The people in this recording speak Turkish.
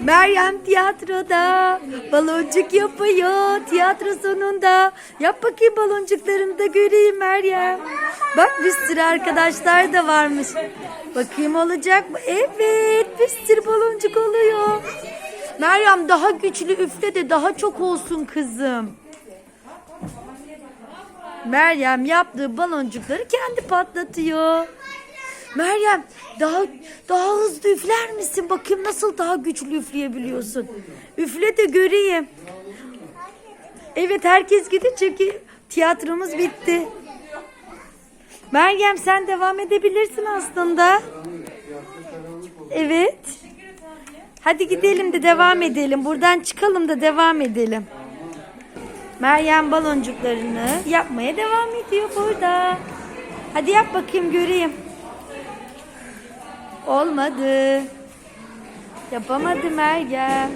Meryem tiyatroda baloncuk yapıyor tiyatro sonunda. Yap bakayım baloncuklarını da göreyim Meryem. Bak bir sürü arkadaşlar da varmış. Bakayım olacak mı? Evet bir sürü baloncuk oluyor. Meryem daha güçlü üfle de daha çok olsun kızım. Meryem yaptığı baloncukları kendi patlatıyor. Meryem daha daha hızlı üfler misin? Bakayım nasıl daha güçlü üfleyebiliyorsun. Üfle de göreyim. Evet herkes gidiyor çünkü tiyatromuz bitti. Meryem sen devam edebilirsin aslında. Evet. Hadi gidelim de devam edelim. Buradan çıkalım da devam edelim. Meryem baloncuklarını yapmaya devam ediyor burada. Hadi yap bakayım göreyim. Olmadı. Yapamadı Meryem.